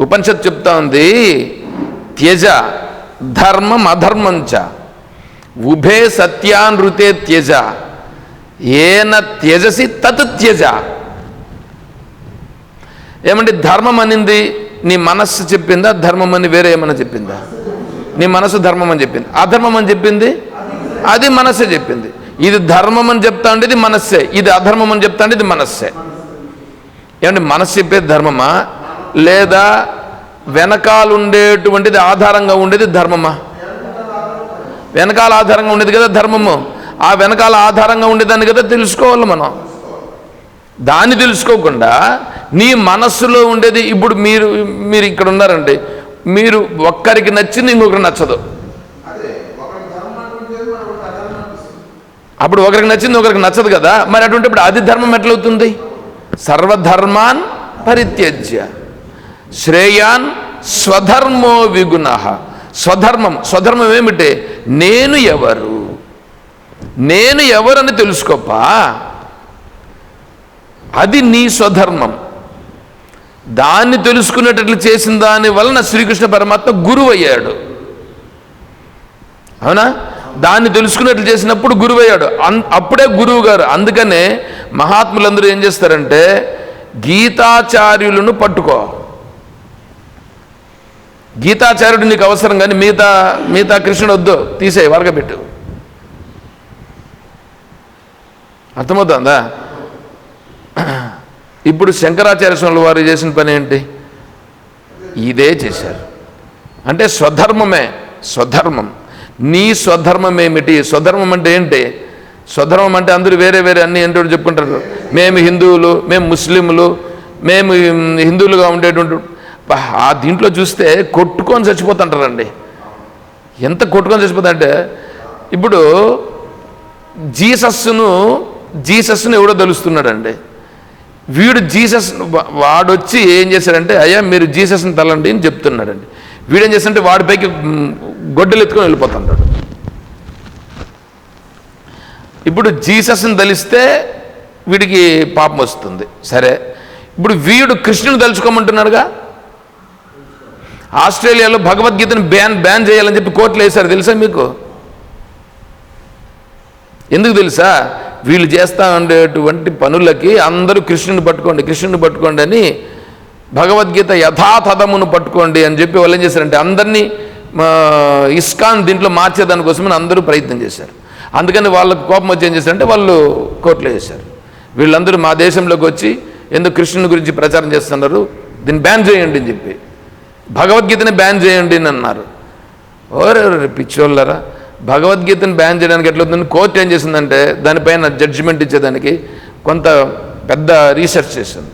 ఉపనిషత్ చెప్తా ఉంది త్యజ ధర్మం అధర్మం చ. ఉభే సత్యానృతే త్యజ. ఏన త్యజసి తత్ త్యజ. ఏమంటే ధర్మం అనింది నీ మనస్సు చెప్పిందా ధర్మం అని వేరే ఏమన్నా చెప్పిందా? నీ మనసు ధర్మం అని చెప్పింది. అధర్మం అని చెప్పింది? అది మనస్సే చెప్పింది. ఇది ధర్మం అని చెప్తా అంటే ఇది మనస్సే. ఇది అధర్మం అని చెప్తా అంటే ఇది మనస్సే. ఏమంటే మనస్సు చెప్పేది ధర్మమా? లేదా వెనకాల ఉండేటువంటిది ఆధారంగా ఉండేది ధర్మమా? వెనకాల ఆధారంగా ఉండేది కదా ధర్మము. ఆ వెనకాల ఆధారంగా ఉండేదాన్ని కదా తెలుసుకోవాలి మనం. దాన్ని తెలుసుకోకుండా నీ మనస్సులో ఉండేది ఇప్పుడు మీరు మీరు ఇక్కడ ఉన్నారండి మీరు ఒక్కరికి నచ్చింది ఇంకొకరికి నచ్చదు. అప్పుడు ఒకరికి నచ్చింది ఒకరికి నచ్చదు కదా. మరి అటువంటి ఇప్పుడు అది ధర్మం ఎట్లవుతుంది? సర్వధర్మాన్ పరిత్యజ్య. శ్రేయాన్ స్వధర్మో విగుణ. స్వధర్మం స్వధర్మం ఏమిటి? నేను ఎవరు? నేను ఎవరని తెలుసుకోపా? అది నీ స్వధర్మం. దాన్ని తెలుసుకునేటట్లు చేసిన దాని వలన శ్రీకృష్ణ పరమాత్మ గురువు అయ్యాడు అవునా? దాన్ని తెలుసుకున్నట్లు చేసినప్పుడు గురువు అయ్యాడు అన్ అప్పుడే గురువు గారు అందుకనే మహాత్ములందరూ ఏం చేస్తారంటే గీతాచార్యులను పట్టుకో. గీతాచార్యుడు నీకు అవసరం కానీ మిగతా మిగతా కృష్ణుడు వద్దు తీసే వరగబెట్టు. అర్థమవుతుందా? ఇప్పుడు శంకరాచార్య స్వామి వారు చేసిన పని ఏంటి? ఇదే చేశారు. అంటే స్వధర్మమే స్వధర్మం. నీ స్వధర్మం ఏమిటి? స్వధర్మం అంటే ఏంటి? స్వధర్మం అంటే అందరూ వేరే వేరే అన్ని ఏంటో చెప్పుకుంటారు. మేము హిందువులు మేము ముస్లింలు మేము హిందువులుగా ఉండేటువంటి ఆ దీంట్లో చూస్తే కొట్టుకొని చచ్చిపోతుంటారండి. ఎంత కొట్టుకొని చచ్చిపోతారంటే ఇప్పుడు జీసస్ను జీసస్ను ఎవడో తెలుస్తున్నాడండి. వీడు జీసస్ వాడొచ్చి ఏం చేశాడంటే అయ్యా మీరు జీసస్ని తలండి అని చెప్తున్నాడండి. వీడేం చేస్తుంటే వాడిపైకి గొడ్డలు ఎత్తుకొని వెళ్ళిపోతుంటాడు. ఇప్పుడు జీసస్ని తలిస్తే వీడికి పాపం వస్తుంది. సరే ఇప్పుడు వీడు కృష్ణుని తలుచుకోమంటున్నాడుగా? ఆస్ట్రేలియాలో భగవద్గీతను బ్యాన్ బ్యాన్ చేయాలని చెప్పి కోర్టులు వేశారు. తెలుసా మీకు? ఎందుకు తెలుసా? వీళ్ళు చేస్తా ఉండేటువంటి పనులకి అందరూ కృష్ణుని పట్టుకోండి కృష్ణుని పట్టుకోండి అని భగవద్గీత యథాతథమును పట్టుకోండి అని చెప్పి వాళ్ళు ఏం చేశారంటే అందరినీ ఇస్కాన్ దీంట్లో మార్చేదానికోసమని అందరూ ప్రయత్నం చేశారు. అందుకని వాళ్ళకు కోపం వచ్చి ఏం చేశారంటే వాళ్ళు కోర్టులో వేశారు. వీళ్ళందరూ మా దేశంలోకి వచ్చి ఎందుకు కృష్ణుని గురించి ప్రచారం చేస్తున్నారు? దీన్ని బ్యాన్ చేయండి అని చెప్పి. భగవద్గీతని బ్యాన్ చేయండి అని అన్నారు. ఓరే పిచ్చోళ్ళరా? భగవద్గీతను బ్యాన్ చేయడానికి ఎట్లవుతుంది కోర్టు ఏం చేసిందంటే దానిపైన జడ్జిమెంట్ ఇచ్చేదానికి కొంత పెద్ద రీసెర్చ్ చేసింది.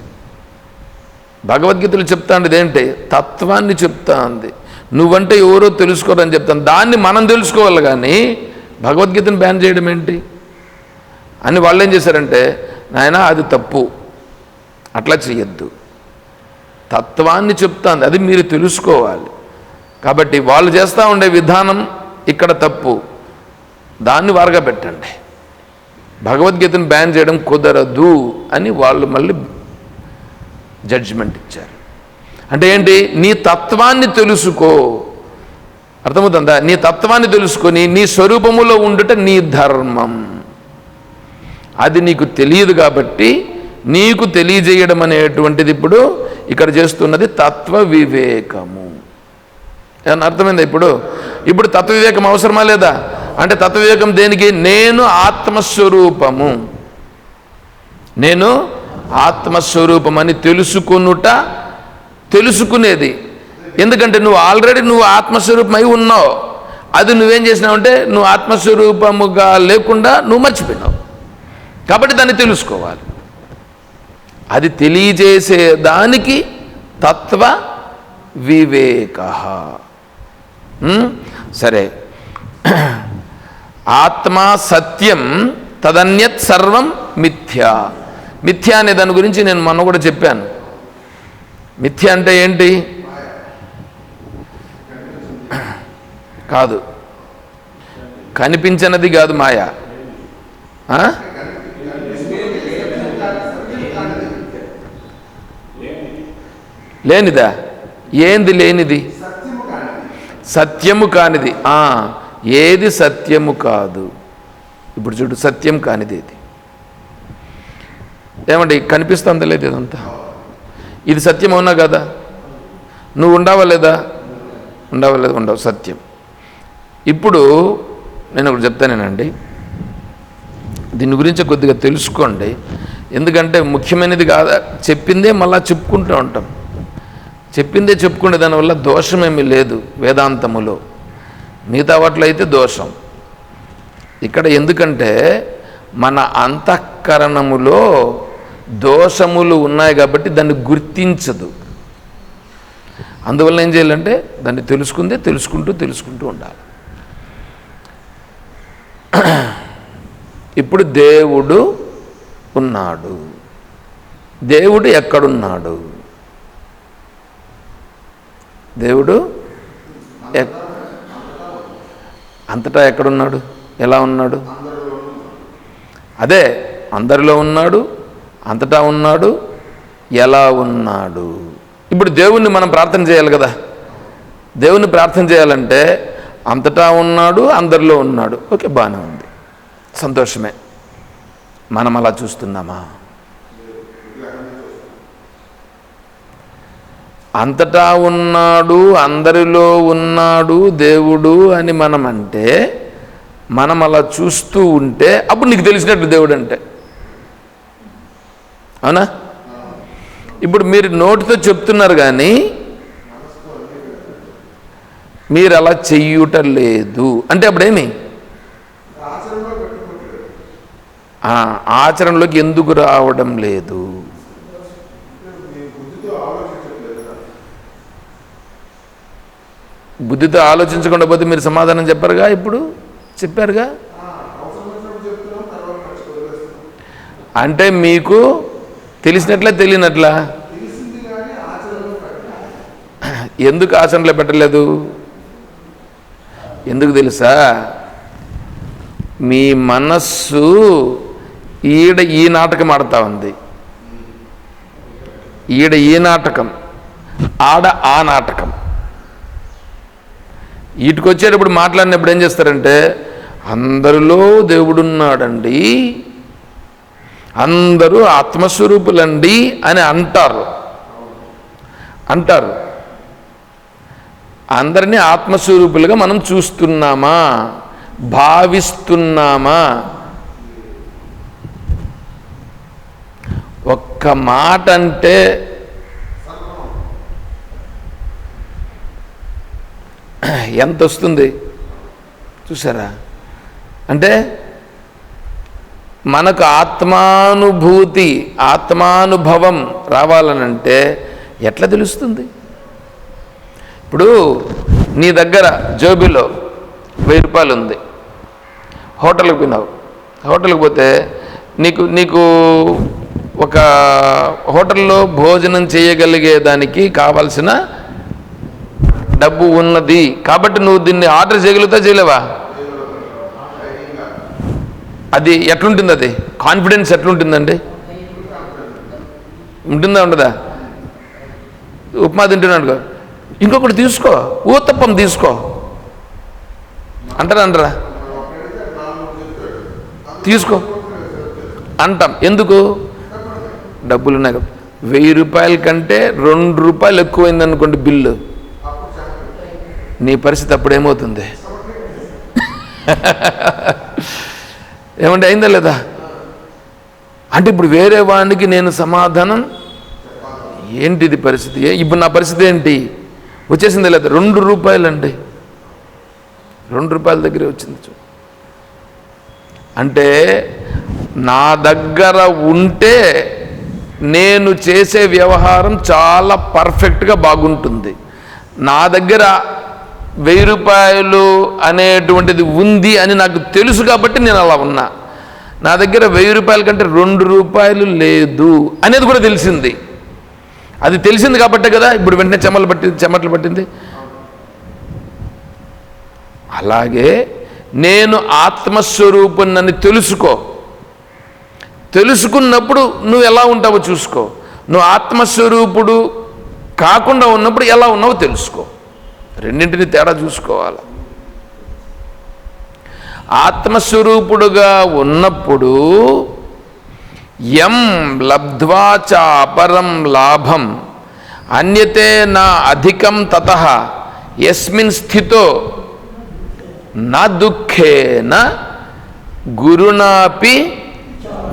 భగవద్గీతలు చెప్తా ఉండేది ఏంటి? తత్వాన్ని చెప్తా ఉంది నువ్వంటే ఎవరో తెలుసుకోరని చెప్తాను దాన్ని మనం తెలుసుకోవాలి కానీ భగవద్గీతను బ్యాన్ చేయడం ఏంటి? అని వాళ్ళు ఏం చేశారంటే నాయన అది తప్పు. అట్లా చేయొద్దు తత్వాన్ని చెప్తాను అది మీరు తెలుసుకోవాలి. కాబట్టి వాళ్ళు చేస్తూ ఉండే విధానం ఇక్కడ తప్పు. దాన్ని వారగా పెట్టండి భగవద్గీతను బ్యాన్ చేయడం కుదరదు అని వాళ్ళు మళ్ళీ జడ్జిమెంట్ ఇచ్చారు. అంటే ఏంటి? నీ తత్వాన్ని తెలుసుకో. అర్థమవుతుందా? నీ తత్వాన్ని తెలుసుకొని నీ స్వరూపములో ఉండుట నీ ధర్మం. అది నీకు తెలియదు కాబట్టి నీకు తెలియజేయడం అనేటువంటిది ఇప్పుడు ఇక్కడ చేస్తున్నది తత్వ వివేకము అని అర్థమైందా ఇప్పుడు? ఇప్పుడు తత్వ వివేకం అవసరమా లేదా? అంటే తత్వ వివేకం దేనికి? నేను ఆత్మస్వరూపము. నేను ఆత్మస్వరూపం అని తెలుసుకునుట తెలుసుకునేది. ఎందుకంటే నువ్వు ఆల్రెడీ నువ్వు ఆత్మస్వరూపమై ఉన్నావు. అది నువ్వేం చేసినావంటే నువ్వు ఆత్మస్వరూపముగా లేకుండా నువ్వు మర్చిపోయినావు. కాబట్టి దాన్ని తెలుసుకోవాలి. అది తెలియజేసే దానికి తత్వ వివేక. సరే. ఆత్మా సత్యం తదన్యత్ సర్వం మిథ్య. మిథ్య అనే దాని గురించి నేను మొన్న కూడా చెప్పాను. మిథ్య అంటే ఏంటి? కాదు. కనిపించినది కాదు మాయ. లేనిదా? ఏంది లేనిది? సత్యము కానిది. ఏది సత్యము కాదు. ఇప్పుడు చూడు సత్యం కానిది ఇది ఏమండి కనిపిస్తుంది లేదు ఇదంతా? ఇది సత్యం అవునా కదా? నువ్వు ఉండవా లేదా? ఉండవా లేదా? ఉండవు సత్యం. ఇప్పుడు నేను ఒకటి చెప్తానేనండి. దీని గురించి కొద్దిగా తెలుసుకోండి. ఎందుకంటే ముఖ్యమైనది కాదా? చెప్పిందే మళ్ళీ చెప్పుకుంటూ ఉంటాం. చెప్పిందే చెప్పుకునే దానివల్ల దోషమేమీ లేదు వేదాంతములో. మిగతా వాటిలో అయితే దోషం. ఇక్కడ ఎందుకంటే మన అంతఃకరణములో దోషములు ఉన్నాయి కాబట్టి దాన్ని గుర్తించదు. అందువల్ల ఏం చేయాలంటే దాన్ని తెలుసుకుందే తెలుసుకుంటూ తెలుసుకుంటూ ఉండాలి. ఇప్పుడు దేవుడు ఉన్నాడు. దేవుడు ఎక్కడున్నాడు? దేవుడు ఎక్- అంతటా ఎక్కడున్నాడు? ఎలా ఉన్నాడు? అదే అందరిలో ఉన్నాడు అంతటా ఉన్నాడు ఎలా ఉన్నాడు? ఇప్పుడు దేవుణ్ణి మనం ప్రార్థన చేయాలి కదా. దేవుణ్ణి ప్రార్థన చేయాలంటే అంతటా ఉన్నాడు అందరిలో ఉన్నాడు. ఓకే బాగానే ఉంది. సంతోషమే. మనం అలా చూస్తున్నామా? అంతటా ఉన్నాడు అందరిలో ఉన్నాడు దేవుడు అని మనం అంటే మనం అలా చూస్తూ ఉంటే అప్పుడు నీకు తెలిసినట్టు దేవుడు అంటే. అవునా? ఇప్పుడు మీరు నోటితో చెప్తున్నారు కానీ మీరు అలా చెయ్యుట లేదు. అంటే అప్పుడేమి? ఆచరణలోకి ఎందుకు రావడం లేదు? బుద్ధితో ఆలోచించకుండా పోతే మీరు సమాధానం చెప్పారుగా ఇప్పుడు? చెప్పారుగా? అంటే మీకు తెలిసినట్లే తెలియనట్లా? ఎందుకు ఆచరణలో పెట్టలేదు? ఎందుకు తెలుసా? మీ మనస్సు ఈడ ఈ నాటకం ఆడుతూ ఉంది. ఈడ ఈ నాటకం ఆడ ఆ నాటకం. వీటికి వచ్చేటప్పుడు మాట్లాడినప్పుడు ఏం చేస్తారంటే అందరిలో దేవుడున్నాడండి. అందరూ ఆత్మస్వరూపులండి అని అంటారు. అంటారు. అందరినీ ఆత్మస్వరూపులుగా మనం చూస్తున్నామా? భావిస్తున్నామా? ఒక్క మాట అంటే ఎంత వస్తుంది చూసారా? అంటే మనకు ఆత్మానుభూతి ఆత్మానుభవం రావాలనంటే ఎట్లా తెలుస్తుంది? ఇప్పుడు నీ దగ్గర జోబిలో వెయ్యి రూపాయలు ఉంది. హోటల్కి పోయినావు. హోటల్కి పోతే నీకు నీకు ఒక హోటల్లో భోజనం చేయగలిగే దానికి కావాల్సిన డబ్బు ఉన్నది. కాబట్టి నువ్వు దీన్ని ఆర్డర్ చేయగలుగుతా చేయలేవా? అది ఎట్లుంటుంది అది? కాన్ఫిడెన్స్ ఎట్లుంటుందండి? ఉంటుందా ఉండదా? ఉప్మా తింటున్నాడు ఇంకొకటి తీసుకో. ఊతప్పం తీసుకో. అంటారా అంటారా? తీసుకో. అంటాం. ఎందుకు? డబ్బులు ఉన్నాయి. వెయ్యి రూపాయల కంటే రెండు రూపాయలు ఎక్కువైంది అనుకోండి బిల్లు. నీ పరిస్థితి అప్పుడు ఏమవుతుంది ఏమంటే అయిందా లేదా? అంటే ఇప్పుడు వేరే వాడికి నేను సమాధానం? ఏంటిది పరిస్థితి? ఏ- ఇప్పుడు నా పరిస్థితి ఏంటి? వచ్చేసింది లేదా? రెండు రూపాయలండి. రెండు రూపాయల దగ్గరే వచ్చింది చూ. అంటే నా దగ్గర ఉంటే నేను చేసే వ్యవహారం చాలా పర్ఫెక్ట్గా బాగుంటుంది. నా దగ్గర వెయ్యి రూపాయలు అనేటువంటిది ఉంది అని నాకు తెలుసు కాబట్టి నేను అలా ఉన్నా. నా దగ్గర వెయ్యి రూపాయల కంటే రెండు రూపాయలు లేదు అనేది కూడా తెలిసింది. అది తెలిసింది కాబట్టే కదా ఇప్పుడు వెంటనే చెమలు పట్టింది చెమటలు పట్టింది. అలాగే నేను ఆత్మస్వరూపుణ్ణని తెలుసుకో. తెలుసుకున్నప్పుడు నువ్వు ఎలా ఉంటావో చూసుకో. నువ్వు ఆత్మస్వరూపుడు కాకుండా ఉన్నప్పుడు ఎలా ఉన్నావో తెలుసుకో. రెండింటిని తేడా చూసుకోవాలి. ఆత్మస్వరూపుడుగా ఉన్నప్పుడు ఎం లబ్ధ్వాచ అపరం లాభం అన్యతే నా అధికం తత ఎస్మిన్ స్థితో నా దుఃఖేన గురునాపి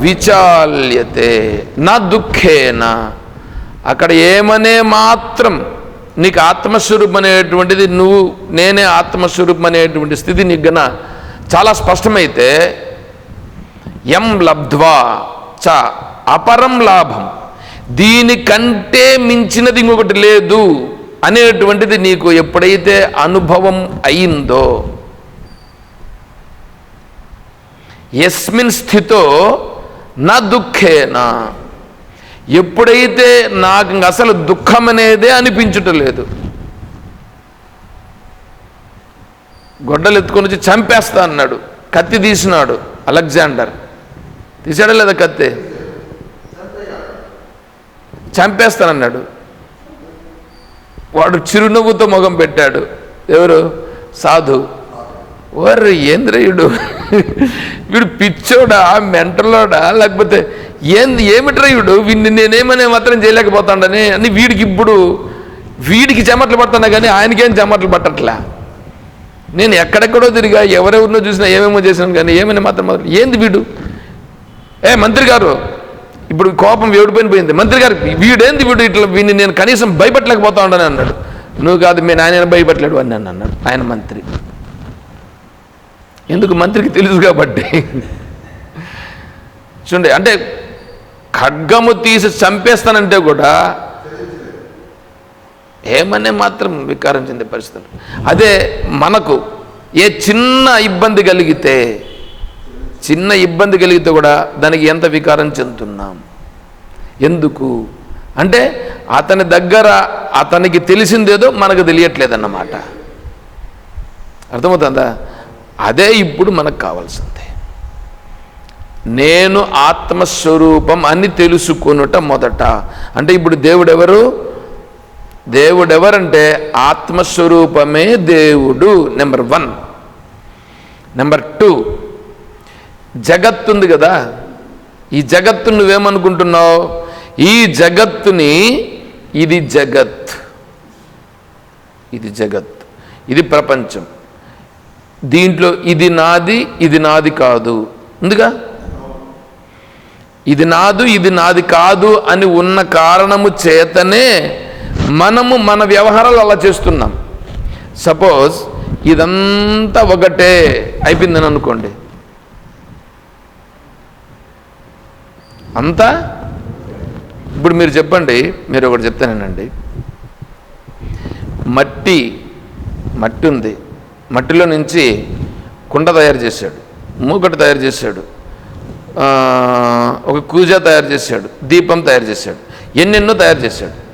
విచాల్యతే నా దుఃఖేన అక్కడ ఏమనే మాత్రం నీకు ఆత్మస్వరూపం అనేటువంటిది నువ్వు నేనే ఆత్మస్వరూపం అనేటువంటి స్థితి నీకు గన చాలా స్పష్టమైతే ఎం లబ్ధ్వా చ అపరం లాభం. దీనికంటే మించినది ఇంకొకటి లేదు అనేటువంటిది నీకు ఎప్పుడైతే అనుభవం అయిందో ఎస్మిన్ స్థితో నా దుఃఖేనా. ఎప్పుడైతే నాకు అసలు దుఃఖం అనేదే అనిపించటం లేదు గొడ్డలు ఎత్తుకొని వచ్చి చంపేస్తా అన్నాడు. కత్తి తీసినాడు అలెగ్జాండర్. తీసాడా లేదా కత్తి? చంపేస్తానన్నాడు. వాడు చిరునవ్వుతో ముఖం పెట్టాడు. ఎవరు? సాధు. ఓర్రి ఏంద్రయుడు. వీడు పిచ్చోడా మెంటలోడా లేకపోతే ఏంది ఏమిట్రయుడు వీడిని నేనేమనే మాత్రం చేయలేకపోతాడని అని వీడికి ఇప్పుడు వీడికి చెమట్లు పడుతున్నా కానీ ఆయనకేం చెమట్లు పట్టట్లే. నేను ఎక్కడెక్కడో తిరిగా ఎవరెవరినో చూసినా ఏమేమో చేసినాను కానీ ఏమైనా మాత్రం మొదలు ఏంది వీడు? ఏ మంత్రి గారు ఇప్పుడు కోపం వేడిపోయిన పోయింది. మంత్రి గారు వీడేంది వీడు ఇట్లా వీడిని నేను కనీసం భయపెట్టలేకపోతా ఉండని అన్నాడు. నువ్వు కాదు మీ నాయన భయపెట్టలేడు అని నన్ను అన్నాడు ఆయన మంత్రి. ఎందుకు మంత్రికి తెలుసు కాబట్టి? చూడండి అంటే ఖడ్గము తీసి చంపేస్తానంటే కూడా ఏమనే మాత్రం వికారం చెందే పరిస్థితులు అదే మనకు ఏ చిన్న ఇబ్బంది కలిగితే చిన్న ఇబ్బంది కలిగితే కూడా దానికి ఎంత వికారం చెందుతున్నాం? ఎందుకు? అంటే అతని దగ్గర అతనికి తెలిసిందేదో మనకు తెలియట్లేదన్నమాట. అర్థమవుతుందా? అదే ఇప్పుడు మనకు కావాల్సింది. నేను ఆత్మస్వరూపం అని తెలుసుకొనుట మొదట. అంటే ఇప్పుడు దేవుడెవరు? దేవుడెవరంటే ఆత్మస్వరూపమే దేవుడు నెంబర్ వన్. Number two. జగత్తు ఉంది కదా. ఈ జగత్తు నువ్వేమనుకుంటున్నావు? ఈ జగత్తుని ఇది జగత్. ఇది జగత్. ఇది ప్రపంచం. దీంట్లో ఇది నాది ఇది నాది కాదు. ఉందిగా ఇది నాదు ఇది నాది కాదు అని ఉన్న కారణము చేతనే మనము మన వ్యవహారాలు అలా చేస్తున్నాం. సపోజ్ ఇదంతా ఒకటే అయిపోయిందని అనుకోండి. అంతా? ఇప్పుడు మీరు చెప్పండి మీరు ఒకటి చెప్తానేనండి మట్టి మట్టి ఉంది. మట్టిలో నుంచి కుండ తయారు చేశాడు. మూకటి తయారు చేశాడు. ఒక కూజ తయారు చేశాడు దీపం తయారు చేశాడు ఎన్నెన్నో తయారు చేశాడు.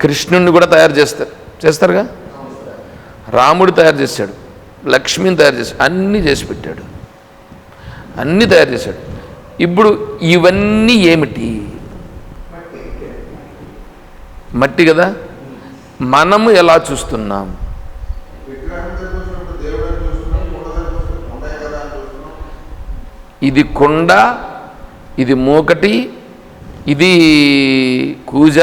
కృష్ణుణ్ణి కూడా తయారు చేస్తారు చేస్తారుగా? రాముడు తయారు చేశాడు లక్ష్మిని తయారు చేశాడు అన్నీ చేసి పెట్టాడు. అన్నీ తయారు చేశాడు. ఇప్పుడు ఇవన్నీ ఏమిటి? మట్టి కదా? మనము ఎలా చూస్తున్నాం విగ్రహం దగ్గర వచ్చినప్పుడు దేవుడు అని చూస్తున్నాం కొండ దగ్గర వచ్చినప్పుడు కొండే కదా అని చూస్తున్నాం ఇది కొండ ఇది మూకటి ఇది కూజ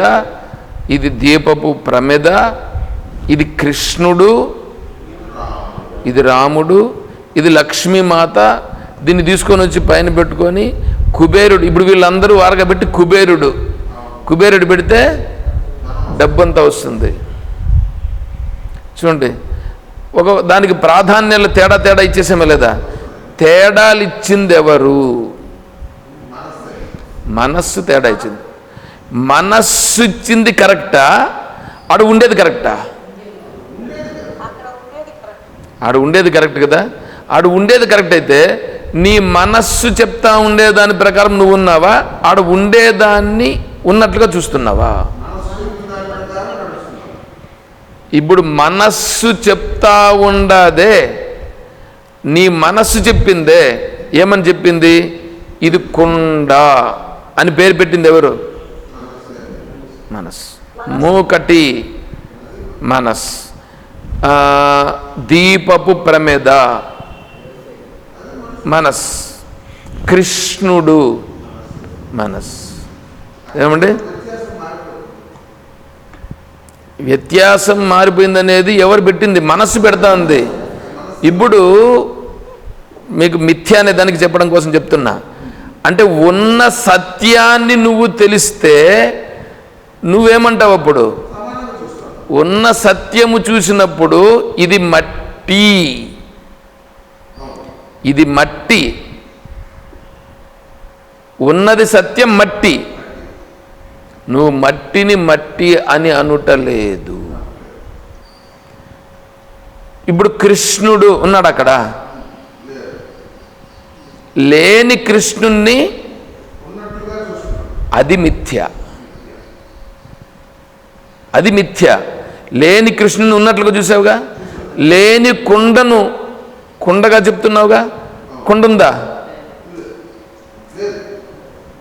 ఇది దీపపు ప్రమిద ఇది కృష్ణుడు ఇది రాముడు ఇది లక్ష్మీమాత దీన్ని తీసుకొని వచ్చి పైన పెట్టుకొని కుబేరుడు ఇప్పుడు వీళ్ళందరూ వారగబెట్టి కుబేరుడు. కుబేరుడు పెడితే డబ్బంతా వస్తుంది. చూడండి ఒక దానికి ప్రాధాన్యాలు తేడా తేడా ఇచ్చేసామే లేదా? తేడాలు ఇచ్చింది ఎవరు మనస్సు తేడా ఇచ్చింది మనస్సు ఇచ్చింది కరెక్టా? ఆడు ఉండేది కరెక్టా? ఆడు ఉండేది కరెక్ట్ కదా? ఆడు ఉండేది కరెక్ట్ అయితే నీ మనస్సు చెప్తా ఉండేదాని ప్రకారం నువ్వు ఉన్నావా ఆడు ఉండేదాన్ని ఉన్నట్లుగా చూస్తున్నావా? ఇప్పుడు మనస్సు చెప్తా ఉండదే నీ మనస్సు చెప్పిందే ఏమని చెప్పింది? ఇది కుండ అని పేరు పెట్టింది ఎవరు? మనస్సు. మూకటి మనస్ దీపపు ప్రమేద మనస్ కృష్ణుడు మనస్ ఏమండి? వ్యత్యాసం మారిపోయిందనేది ఎవరు పెట్టింది? మనస్సు పెడతా ఉంది ఇప్పుడు మీకు మిథ్య అనే దానికి చెప్పడం కోసం చెప్తున్నా. అంటే ఉన్న సత్యాన్ని నువ్వు తెలిస్తే నువ్వేమంటావు అప్పుడు? ఉన్న సత్యము చూసినప్పుడు ఇది మట్టి. ఇది మట్టి. ఉన్నది సత్యం మట్టి. నువ్వు మట్టిని మట్టి అని అనుటలేదు. ఇప్పుడు కృష్ణుడు ఉన్నాడు అక్కడ. లేని కృష్ణుణ్ణి అది మిథ్య. అది మిథ్య. లేని కృష్ణుని ఉన్నట్లుగా చూసావుగా? లేని కుండను కుండగా చెప్తున్నావుగా? కుండ ఉందా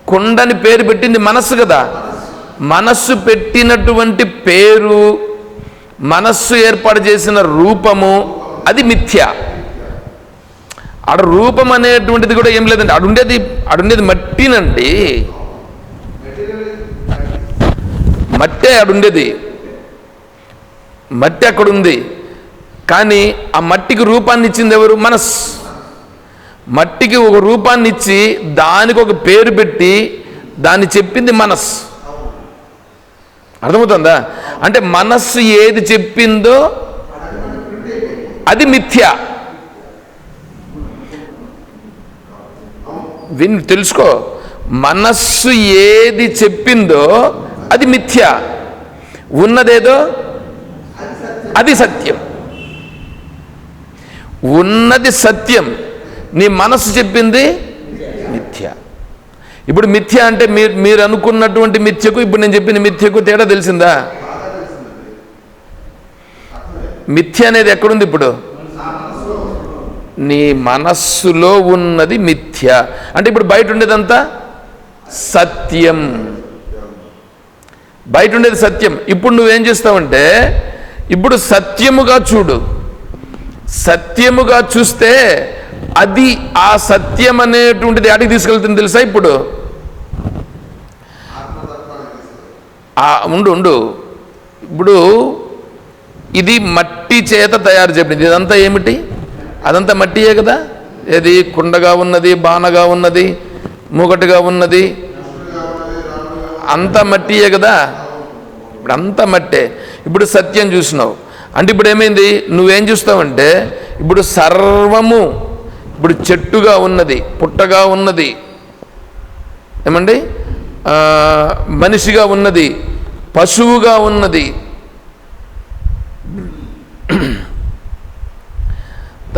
కుండని పేరు పెట్టింది మనస్సు కదా. మనస్సు పెట్టినటువంటి పేరు మనస్సు ఏర్పాటు చేసిన రూపము అది మిథ్య. ఆడ రూపం అనేటువంటిది కూడా ఏం లేదండి. అడుండేది అడుండేది మట్టినండి. మట్టే అడుండేది మట్టి అక్కడ ఉంది. కానీ ఆ మట్టికి రూపాన్ని ఇచ్చింది ఎవరు? మనస్. మట్టికి ఒక రూపాన్ని ఇచ్చి దానికి ఒక పేరు పెట్టి దాన్ని చెప్పింది మనస్సు అర్థమవుతుందా? అంటే మనస్సు ఏది చెప్పిందో అది మిథ్య. విని తెలుసుకో. మనస్సు ఏది చెప్పిందో అది మిథ్య. ఉన్నదేదో అది సత్యం. ఉన్నది సత్యం. నీ మనస్సు చెప్పింది ఇప్పుడు మిథ్య అంటే మీరు మీరు అనుకున్నటువంటి మిథ్యకు ఇప్పుడు నేను చెప్పిన మిథ్యకు తేడా తెలిసిందా? మిథ్య అనేది ఎక్కడుంది ఇప్పుడు? నీ మనస్సులో ఉన్నది మిథ్య. అంటే ఇప్పుడు బయట ఉండేదంతా సత్యం. బయట ఉండేది సత్యం. ఇప్పుడు నువ్వేం చేస్తావంటే ఇప్పుడు సత్యముగా చూడు. సత్యముగా చూస్తే అది ఆ సత్యం అనేటువంటిది ఆడికి తీసుకెళ్తుంది తెలుసా ఇప్పుడు? ఉండు ఉండు. ఇప్పుడు ఇది మట్టి చేత తయారు చేయబడింది. ఇదంతా ఏమిటి? అదంతా మట్టియే కదా? ఏది కుండగా ఉన్నది బాణగా ఉన్నది మూగటిగా ఉన్నది? అంతా మట్టియే కదా? ఇప్పుడు అంతా మట్టే. ఇప్పుడు సత్యం చూసినావు. అంటే ఇప్పుడు ఏమైంది? నువ్వేం చూస్తావంటే ఇప్పుడు సర్వము ఇప్పుడు చెట్టుగా ఉన్నది పుట్టగా ఉన్నది. ఏమండి? మనిషిగా ఉన్నది పశువుగా ఉన్నది.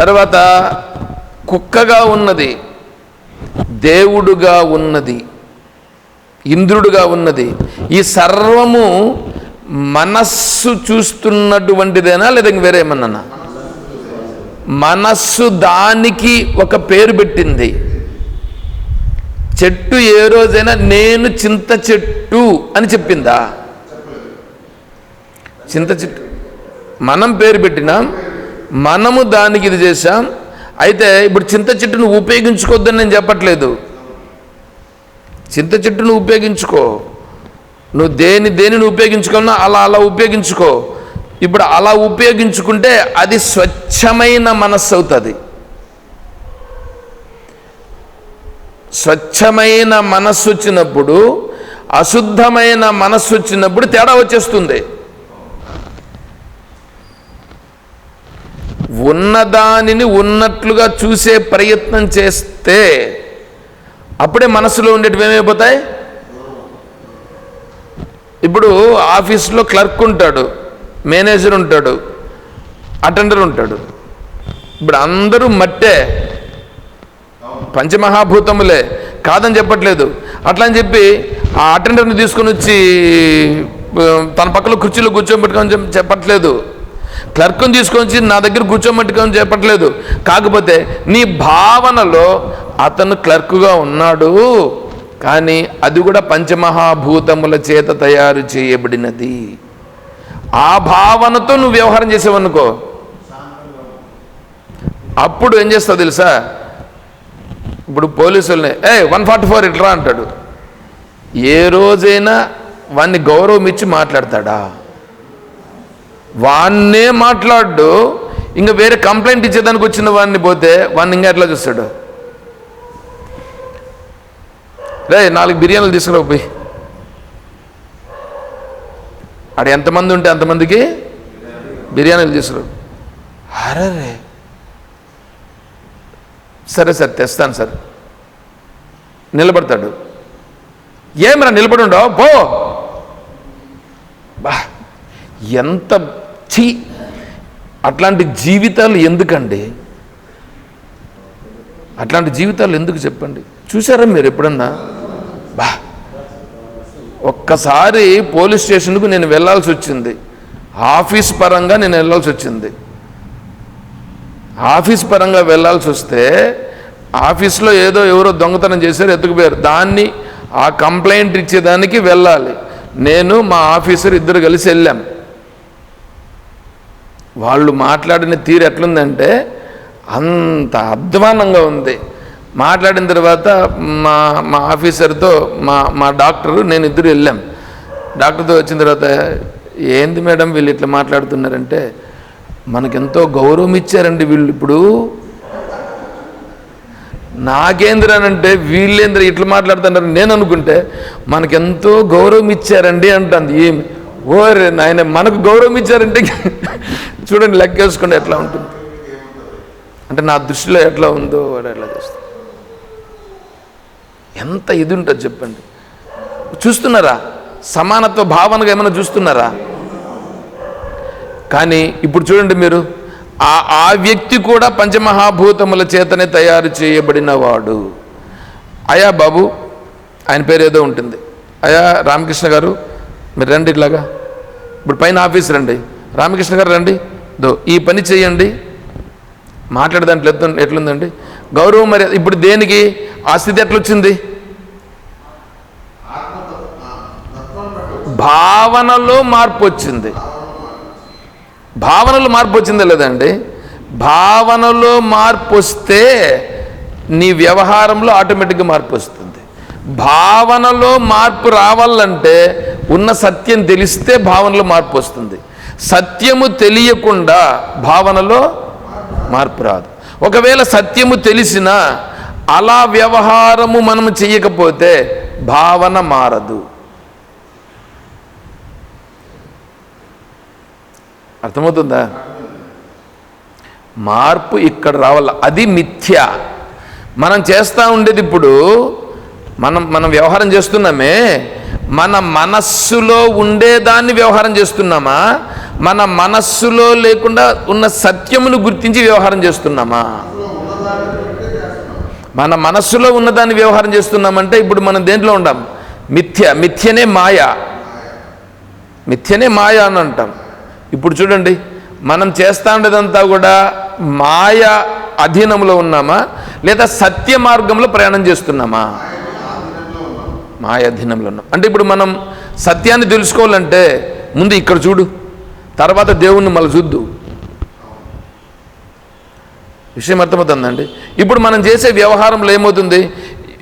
తర్వాత కుక్కగా ఉన్నది దేవుడుగా ఉన్నది ఇంద్రుడుగా ఉన్నది. ఈ సర్వము మనస్సు చూస్తున్నటువంటిదేనా లేదా వేరేమన్నా మనస్సు దానికి ఒక పేరు పెట్టింది. చెట్టు ఏ రోజైనా నేను చింత చెట్టు అని చెప్పిందా? చింత చెట్టు. మనం పేరు పెట్టినాం మనము దానికి ఇది చేశాం. అయితే ఇప్పుడు చింత చెట్టును ఉపయోగించుకోవద్దని నేను చెప్పట్లేదు. చింత చెట్టును ఉపయోగించుకో. నువ్వు దేని దేనిని ఉపయోగించుకున్నా అలా అలా ఉపయోగించుకో. ఇప్పుడు అలా ఉపయోగించుకుంటే అది స్వచ్ఛమైన మనస్సు అవుతుంది. స్వచ్ఛమైన మనస్సు వచ్చినప్పుడు అశుద్ధమైన మనస్సు వచ్చినప్పుడు తేడా వచ్చేస్తుంది. ఉన్నదానిని ఉన్నట్లుగా చూసే ప్రయత్నం చేస్తే అప్పుడే మనసులో ఉండేటివి ఏమైపోతాయి? ఇప్పుడు ఆఫీస్లో క్లర్క్ ఉంటాడు. మేనేజర్ ఉంటాడు అటెండర్ ఉంటాడు. ఇప్పుడు అందరూ మట్టే. పంచమహాభూతములే. కాదని చెప్పట్లేదు. అట్లా అని చెప్పి ఆ అటెండర్ని తీసుకొని వచ్చి తన పక్కన కుర్చీలో కూర్చోబెట్టుకొని చెప్పట్లేదు. క్లర్క్ని తీసుకొని వచ్చి నా దగ్గర కూర్చోబెట్టుకొని చెప్పట్లేదు. కాకపోతే నీ భావనలో అతను క్లర్క్గా ఉన్నాడు. కానీ అది కూడా పంచమహాభూతముల చేత తయారు చేయబడినది. ఆ భావనతో నువ్వు వ్యవహారం చేసావనుకో. అప్పుడు ఏం చేస్తావు తెలుసా? ఇప్పుడు పోలీసుల్ని ఏ వన్ ఫార్టీ ఫోర్ ఇట్లా అంటాడు. ఏ రోజైనా వాన్ని గౌరవం ఇచ్చి మాట్లాడతాడా? వాన్నే మాట్లాడు ఇంకా వేరే కంప్లైంట్ ఇచ్చేదానికి వచ్చిన వాడిని పోతే వాడిని ఇంకా ఎట్లా చూస్తాడు? రే నాలుగు బిర్యానీలు తీసుకురా పోయి. ఆడ ఎంతమంది ఉంటే అంతమందికి బిర్యానీలు తీసుకురా అరే సరే సార్ తెస్తాను సార్. నిలబడతాడు. ఏమరా నిలబడి ఉండవు? పో. బా ఎంత చీ అట్లాంటి జీవితాలు ఎందుకండి? అట్లాంటి జీవితాలు ఎందుకు చెప్పండి? చూసారా మీరు ఎప్పుడన్నా? బా. ఒక్కసారి పోలీస్ స్టేషన్కు నేను వెళ్ళాల్సి వచ్చింది. ఆఫీస్ పరంగా నేను వెళ్ళాల్సి వచ్చింది. ఆఫీస్ పరంగా వెళ్ళాల్సి వస్తే ఆఫీస్లో ఏదో ఎవరో దొంగతనం చేశారు ఎత్తుకుపోయారు. దాన్ని ఆ కంప్లైంట్ ఇచ్చేదానికి వెళ్ళాలి. నేను మా ఆఫీసర్ ఇద్దరు కలిసి వెళ్ళాం. వాళ్ళు మాట్లాడిన తీరు ఎట్లుందంటే అంత అధ్వానంగా ఉంది. మాట్లాడిన తర్వాత మా మా ఆఫీసర్తో మా మా డాక్టరు నేను ఇద్దరు వెళ్ళాం. డాక్టర్తో వచ్చిన తర్వాత ఏంది మేడం వీళ్ళు ఇట్లా మాట్లాడుతున్నారంటే మనకెంతో గౌరవం ఇచ్చారండి వీళ్ళు ఇప్పుడు. నాకేంద్రనంటే వీళ్ళేంద్ర ఇట్లా మాట్లాడుతున్నారు. నేను అనుకుంటే మనకెంతో గౌరవం ఇచ్చారండి అంటుంది. ఏమి ఓరే నాయన మనకు గౌరవం ఇచ్చారంటే చూడండి లెక్కేసుకోండి ఎట్లా ఉంటుంది. అంటే నా దృష్టిలో ఎట్లా ఉందో వాడు ఎట్లా చేస్తాడు. ఎంత ఇది ఉంటుంది చెప్పండి. చూస్తున్నారా? సమానత్వ భావనగా ఏమైనా చూస్తున్నారా? కానీ ఇప్పుడు చూడండి మీరు ఆ ఆ వ్యక్తి కూడా పంచమహాభూతముల చేతనే తయారు చేయబడినవాడు అయా బాబు ఆయన పేరు ఏదో ఉంటుంది. అయా రామకృష్ణ గారు మీరు రండి ఇట్లాగా. ఇప్పుడు పైన ఆఫీస్ రండి. రామకృష్ణ గారు రండి. దో ఈ పని చేయండి. మాట్లాడదాంట్లో ఎత్తు ఎట్లుందండి? గౌరవం మరి ఇప్పుడు దేనికి? ఆ స్థితి ఎట్లొచ్చింది? భావనలో మార్పు వచ్చింది భావనలో మార్పు వచ్చిందా లేదండి భావనలో మార్పు వస్తే నీ వ్యవహారంలో ఆటోమేటిక్గా మార్పు వస్తుంది భావనలో మార్పు రావాలంటే ఉన్న సత్యం తెలిస్తే భావనలో మార్పు వస్తుంది సత్యము తెలియకుండా భావనలో మార్పు రాదు. ఒకవేళ సత్యము తెలిసినా అలా వ్యవహారము మనం చేయకపోతే భావన మారదు. అర్థమవుతుందా? మార్పు ఇక్కడ రావాల అది మిథ్య. మనం చేస్తూ ఉండేది ఇప్పుడు మనం మనం వ్యవహారం చేస్తున్నామే. మన మనస్సులో ఉండేదాన్ని వ్యవహారం చేస్తున్నామా? మన మనస్సులో లేకుండా ఉన్న సత్యమును గుర్తించి వ్యవహారం చేస్తున్నామా? మన మనస్సులో ఉన్నదాన్ని వ్యవహారం చేస్తున్నామంటే ఇప్పుడు మనం దేంట్లో ఉంటాం మిథ్య మిథ్యనే మాయ. మిథ్యనే మాయ అని అంటాం. ఇప్పుడు చూడండి మనం చేస్తా ఉండేదంతా కూడా మాయ అధీనంలో ఉన్నామా? లేదా సత్య మార్గంలో ప్రయాణం చేస్తున్నామా? మాయ అధీనంలో ఉన్నాం. అంటే ఇప్పుడు మనం సత్యాన్ని తెలుసుకోవాలంటే ముందు ఇక్కడ చూడు. తర్వాత దేవుణ్ణి మళ్ళీ చూద్దు విషయం అర్థమవుతుందండి? ఇప్పుడు మనం చేసే వ్యవహారంలో ఏమవుతుంది?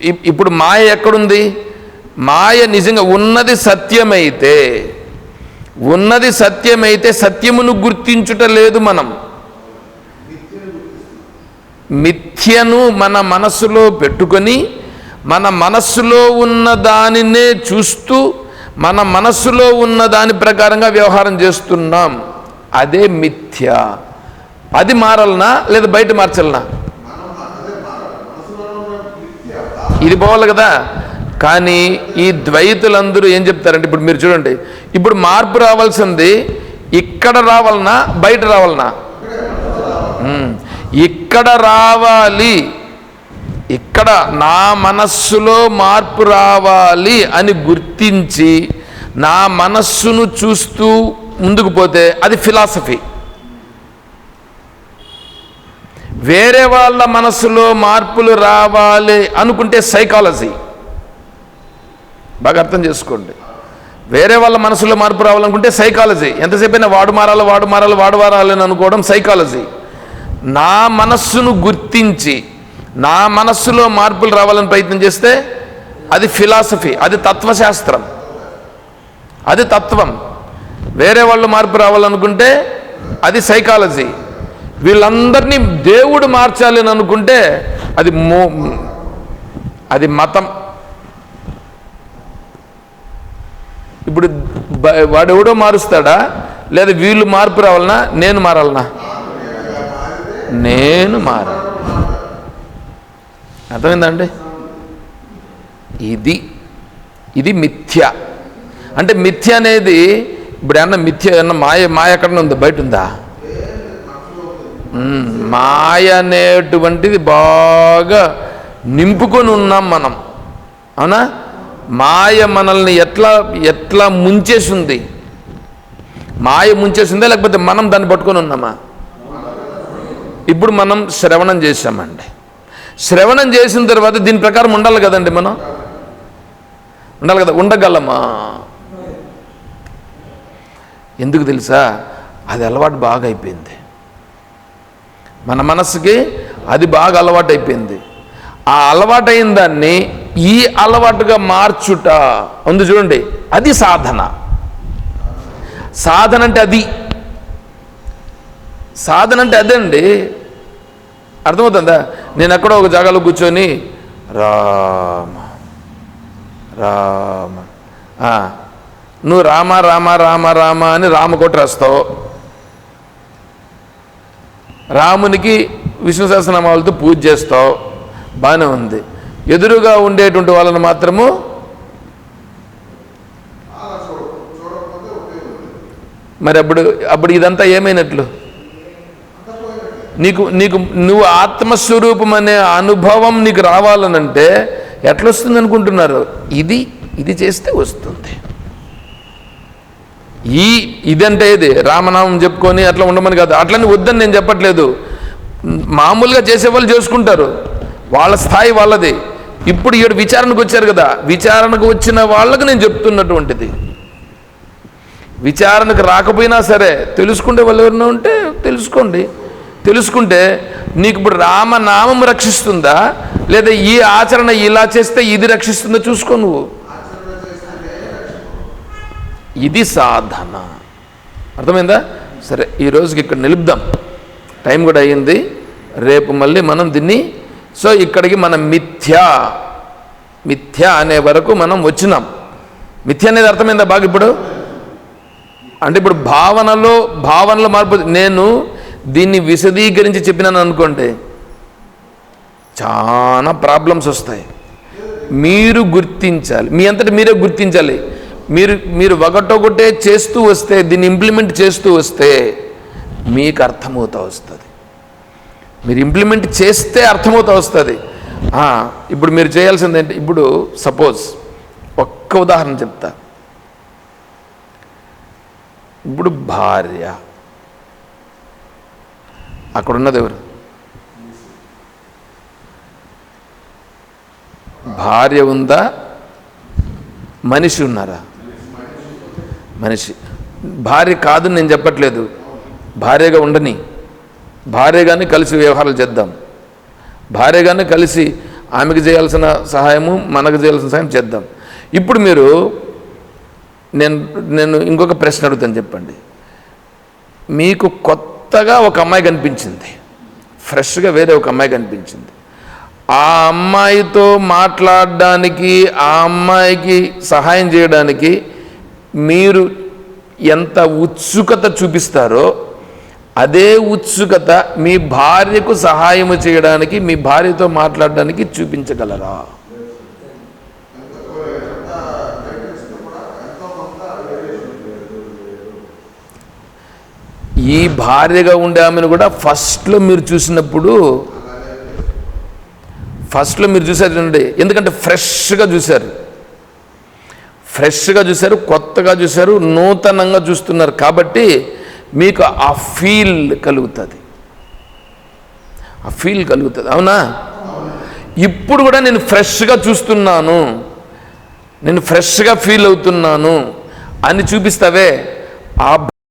ఇప్- ఇప్పుడు మాయ ఎక్కడుంది? మాయ నిజంగా ఉన్నది సత్యమైతే ఉన్నది సత్యమైతే సత్యమును గుర్తించుట లేదు మనం. మిథ్యను మన మనస్సులో పెట్టుకొని మన మనస్సులో ఉన్న దానినే చూస్తూ మన మనస్సులో ఉన్న దాని ప్రకారంగా వ్యవహారం చేస్తున్నాం. అదే మిథ్య. అది మారాలనా లేదా బయట మార్చాలనా? ఇది పోవాలి కదా. కానీ ఈ ద్వైతులందరూ ఏం చెప్తారంటే ఇప్పుడు మీరు చూడండి ఇప్పుడు మార్పు రావాల్సింది ఇక్కడ రావాలనా బయట రావాలనా? ఇక్కడ రావాలి. ఇక్కడ నా మనస్సులో మార్పు రావాలి అని గుర్తించి నా మనస్సును చూస్తూ ముందుకు పోతే అది ఫిలాసఫీ వేరే వాళ్ళ మనసులో మార్పులు రావాలి అనుకుంటే సైకాలజీ బాగా అర్థం చేసుకోండి. వేరే వాళ్ళ మనసులో మార్పు రావాలనుకుంటే సైకాలజీ ఎంతసేపు అయినా వాడు మారాలి వాడు మారాలి వాడు మారాలని అనుకోవడం సైకాలజీ నా మనస్సును గుర్తించి నా మనస్సులో మార్పులు రావాలని ప్రయత్నం చేస్తే అది ఫిలాసఫీ అది తత్వశాస్త్రం. అది తత్వం. వేరే వాళ్ళు మార్పు రావాలనుకుంటే అది సైకాలజీ. వీళ్ళందరినీ దేవుడు మార్చాలి అని అనుకుంటే అది మో అది మతం. ఇప్పుడు బ- వాడెవడో మారుస్తాడా? లేదా వీళ్ళు మార్పు రావాలనా? నేను మారాలనా? నేను మారాలి. అర్థమైందండి? ఇది ఇది మిథ్య. అంటే మిథ్య అనేది ఇప్పుడు ఏమన్నా మిథ్య ఏమన్నా మాయ మాయ ఎక్కడ ఉందా బయట ఉందా మాయ అనేటువంటిది బాగా నింపుకొని ఉన్నాం మనం. అవునా? మాయ మనల్ని ఎట్లా ఎట్లా ముంచేసింది? మాయ ముంచేసిందా లేకపోతే మనం దాన్ని పట్టుకొని ఉన్నామా? ఇప్పుడు మనం శ్రవణం చేసామండి శ్రవణం చేసిన తర్వాత దీని ప్రకారం ఉండాలి కదండి మనం? ఉండాలి కదా? ఉండగలమా? ఎందుకు తెలుసా? అది అలవాటు బాగా అయిపోయింది. మన మనసుకి అది బాగా అలవాటు అయిపోయింది. ఆ అలవాటు అయిన దాన్ని ఈ అలవాటుగా మార్చుట. ఉంది చూడండి అది సాధన. సాధన అంటే అది. సాధన అంటే అదండి. అర్థమవుతుందా? నేను ఎక్కడో ఒక జాగాలో కూర్చొని రామ రామ నువ్వు రామ రామ రామ రామ అని రామకోటి రాస్తావు. రామునికి విష్ణు సహస్రనామాలతో పూజ చేస్తావు. బాగానే ఉంది. ఎదురుగా ఉండేటువంటి వాళ్ళని మాత్రము మరి అప్పుడు అప్పుడు ఇదంతా ఏమైనట్లు? నీకు నీకు నువ్వు ఆత్మస్వరూపం అనే అనుభవం నీకు రావాలనంటే ఎట్లొస్తుంది అనుకుంటున్నారు ఇది ఇది చేస్తే వస్తుంది. ఈ ఇదంటే ఇది రామనామం చెప్పుకొని అట్లా ఉండమని కాదు. అట్లని వద్దని నేను చెప్పట్లేదు. మామూలుగా చేసేవాళ్ళు చేసుకుంటారు. వాళ్ళ స్థాయి వాళ్ళది. ఇప్పుడు ఈడు విచారణకు వచ్చారు కదా. విచారణకు వచ్చిన వాళ్ళకు నేను చెప్తున్నటువంటిది. విచారణకు రాకపోయినా సరే తెలుసుకుంటే వాళ్ళు ఎవరైనా ఉంటే తెలుసుకోండి. తెలుసుకుంటే నీకు ఇప్పుడు రామనామం రక్షిస్తుందా? లేదా ఈ ఆచరణ ఇలా చేస్తే ఇది రక్షిస్తుందో చూసుకో నువ్వు. ఇది సాధన. అర్థమైందా? సరే ఈ రోజుకి ఇక్కడ నిలుపుదాం. టైం కూడా అయ్యింది. రేపు మళ్ళీ మనం దీన్ని సో ఇక్కడికి మనం మిథ్య మిథ్య అనే వరకు మనం వచ్చినాం. మిథ్య అనేది అర్థమైందా బాగా ఇప్పుడు? అంటే ఇప్పుడు భావనలో భావనలో మార్పు నేను దీన్ని విశదీకరించి చెప్పినాను అనుకోండి చాలా ప్రాబ్లమ్స్ వస్తాయి. మీరు గుర్తించాలి. మీ అంతటి మీరే గుర్తించాలి. మీరు మీరు ఒకటొకటే చేస్తూ వస్తే దీన్ని ఇంప్లిమెంట్ చేస్తూ వస్తే మీకు అర్థమవుతా వస్తుంది. మీరు ఇంప్లిమెంట్ చేస్తే అర్థమవుతా వస్తుంది. ఇప్పుడు మీరు చేయాల్సింది ఏంటి? ఇప్పుడు సపోజ్ ఒక్క ఉదాహరణ చెప్తా. ఇప్పుడు భార్య అక్కడ ఉన్నది ఎవరు? భార్య ఉందా? మనిషి ఉన్నారా? మనిషి. భార్య కాదని నేను చెప్పట్లేదు. భార్యగా ఉండని. భార్యగానే కలిసి వ్యవహారాలు చేద్దాం. భార్యగానే కలిసి ఆమెకు చేయాల్సిన సహాయము మనకు చేయాల్సిన సహాయం చేద్దాం. ఇప్పుడు మీరు నేను నేను ఇంకొక ప్రశ్న అడుగుతాను చెప్పండి. మీకు కొత్త కొత్తగా ఒక అమ్మాయి కనిపించింది. ఫ్రెష్గా వేరే ఒక అమ్మాయి కనిపించింది. ఆ అమ్మాయితో మాట్లాడడానికి ఆ అమ్మాయికి సహాయం చేయడానికి మీరు ఎంత ఉత్సుకత చూపిస్తారో అదే ఉత్సుకత మీ భార్యకు సహాయం చేయడానికి మీ భార్యతో మాట్లాడడానికి చూపించగలరా? ఈ భార్యగా ఉండే ఆమెను కూడా ఫస్ట్లో మీరు చూసినప్పుడు ఫస్ట్లో మీరు చూశారు చూడండి. ఎందుకంటే ఫ్రెష్గా చూశారు. ఫ్రెష్గా చూశారు కొత్తగా చూశారు నూతనంగా చూస్తున్నారు. కాబట్టి మీకు ఆ ఫీల్ కలుగుతుంది. ఆ ఫీల్ కలుగుతుంది. అవునా? ఇప్పుడు కూడా నేను ఫ్రెష్గా చూస్తున్నాను. నేను ఫ్రెష్గా ఫీల్ అవుతున్నాను. అని చూపిస్తావే. ఆ